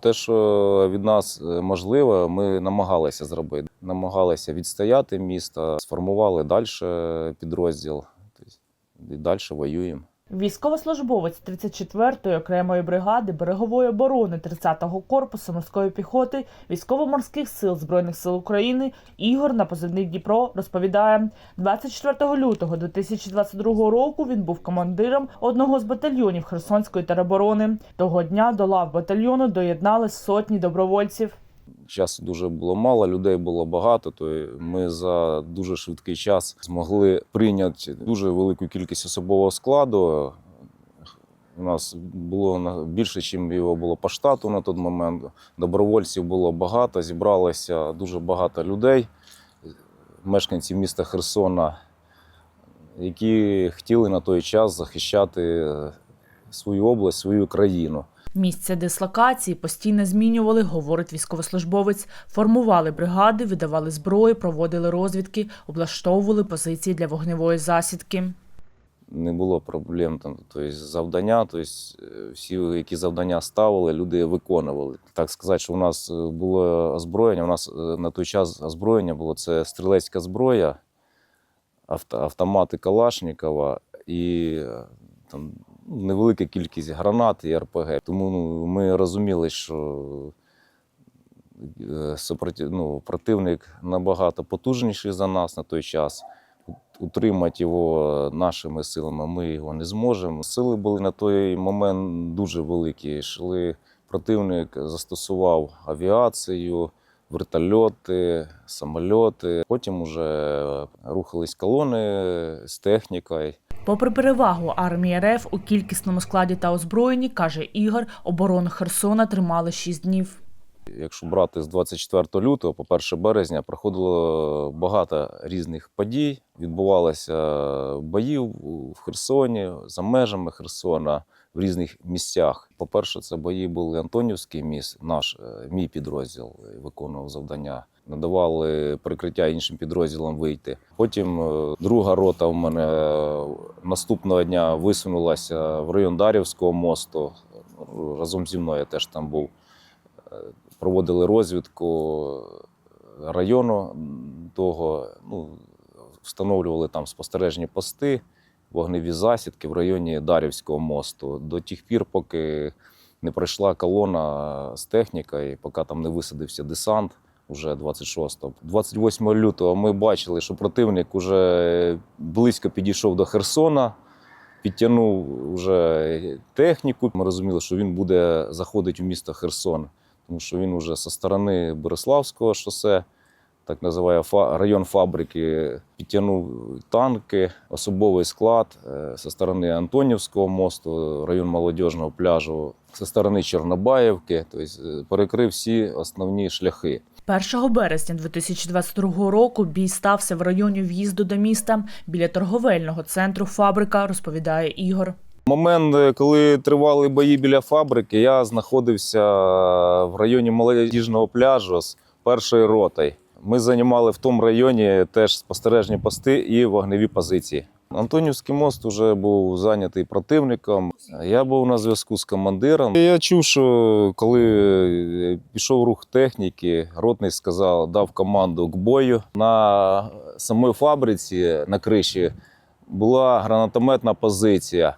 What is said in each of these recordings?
Те, що від нас е, можливо, ми намагалися зробити. Намагалися відстояти місто, сформували далі підрозділ тобто, і далі воюємо. Військовослужбовець 34-ї окремої бригади берегової оборони 30-го корпусу морської піхоти військово-морських сил збройних сил України Ігор на позивний Дніпро розповідає, 24 лютого 2022 року він був командиром одного з батальйонів Херсонської тероборони. Того дня до лав батальйону доєднались сотні добровольців. Часу дуже було мало, людей було багато, то ми за дуже швидкий час змогли прийняти дуже велику кількість особового складу. У нас було більше, ніж його було по штату на той момент. Добровольців було багато, зібралося дуже багато людей, мешканців міста Херсона, які хотіли на той час захищати свою область, свою країну. Місце дислокації постійно змінювали, говорить військовослужбовець. Формували бригади, видавали зброю, проводили розвідки, облаштовували позиції для вогневої засідки. не було проблем там, тобто завдання, тобто всі, які завдання ставили, люди виконували. Так сказати, що у нас е, було озброєння. У нас е, на той час озброєння було це стрілецька зброя, автомати Калашникова і там невелика кількість гранат і РПГ. Тому ну, ми розуміли, що е, ну, противник набагато потужніший за нас на той час утримати його нашими силами ми його не зможемо. Сили були на той момент дуже великі. Йшли, противник застосував авіацію, вертольоти, самольоти. Потім вже рухались колони з технікою. Попри перевагу армії РФ у кількісному складі та озброєнні, каже Ігор, оборону Херсона тримали 6 днів. Якщо брати з 24 лютого по 1 березня, проходило багато різних подій. Відбувалися бої в Херсоні, за межами Херсона, в різних місцях. По-перше, це бої були Антонівський міст, наш е, мій підрозділ е, виконував завдання. Надавали прикриття іншим підрозділам вийти. Потім е, друга рота в мене е, наступного дня висунулася в район Дарівського мосту. Разом зі мною я теж там був проводили розвідку району того, ну, встановлювали там спостережні пости, вогневі засідки в районі Дарівського мосту. До тих пір, поки не пройшла колона з технікою, поки там не висадився десант. Уже 26-го. 28 лютого ми бачили, що противник вже близько підійшов до Херсона, підтягнув вже техніку. Ми розуміли, що він буде заходити в місто Херсон тому що він вже зі сторони Бориславського шосе, так називає район фабрики, підтягнув танки, особовий склад е, зі сторони Антонівського мосту, район молодіжного пляжу, зі сторони Чорнобаївки, тобто е, перекрив всі основні шляхи. 1 березня 2022 року бій стався в районі в'їзду до міста біля торговельного центру Фабрика, розповідає Ігор. Момент, е, коли тривали бої біля фабрики, я знаходився в районі молодіжного пляжу з першою ротою. Ми займали в тому районі теж спостережні пости і вогневі позиції. Антонівський мост вже був зайнятий противником. Я був на зв'язку з командиром. Я чув, що коли пішов рух техніки, ротний сказав, дав команду к бою. На самій фабриці на криші була гранатометна позиція.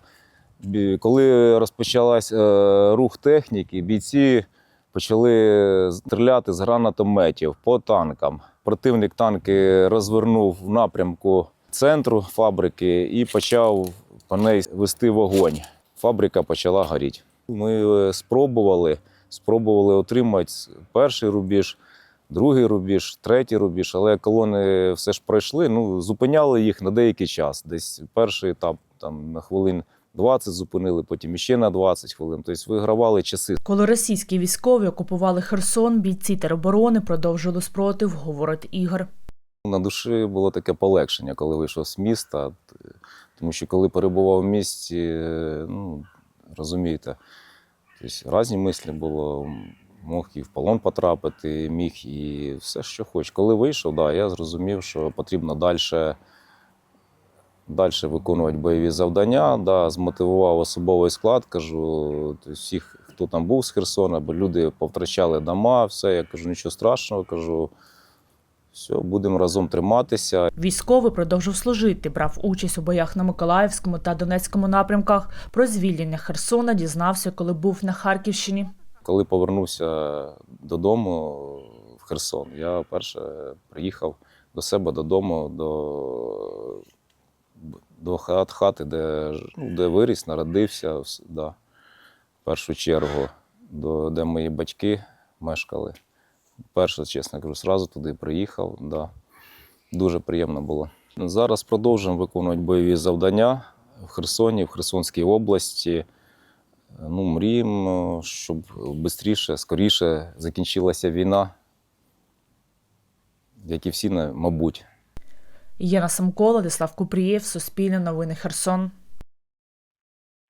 Коли розпочався е, рух техніки, бійці почали стріляти з гранатометів по танкам. Противник танки розвернув в напрямку центру фабрики і почав по неї вести вогонь. Фабрика почала горіти. Ми е, спробували, спробували отримати перший рубіж, другий рубіж, третій рубіж, але колони все ж пройшли. Ну, зупиняли їх на деякий час. Десь перший етап там, на хвилин 20 зупинили, потім іще на 20 хвилин. Тобто вигравали часи. Коли російські військові окупували Херсон, бійці тероборони продовжили спротив, говорить Ігор. На душі було таке полегшення, коли вийшов з міста. Тому що коли перебував в місті, ну, розумієте, тобто різні мислі було. Мог і в полон потрапити, міг і все, що хоч. Коли вийшов, да, я зрозумів, що потрібно далі, далі виконувати бойові завдання. Да, змотивував особовий склад, кажу, тобто всіх, хто там був з Херсона, бо люди повтрачали дома, все. Я кажу, нічого страшного, кажу, все, будемо разом триматися. Військовий продовжив служити, брав участь у боях на Миколаївському та Донецькому напрямках. Про звільнення Херсона дізнався, коли був на Харківщині. Коли повернувся додому в Херсон, я перше приїхав до себе додому, до, до хат, хати, де, ну, де виріс, народився, вс- да, в першу чергу, до, де мої батьки мешкали. Перше, чесно кажу, зразу туди приїхав. Да. Дуже приємно було. Зараз продовжуємо виконувати бойові завдання в Херсоні, в Херсонській області. Ну, мріємо, щоб швидше, скоріше закінчилася війна, як і всі, мабуть. Єна Самко, Владислав Купрієв, Суспільне новини Херсон.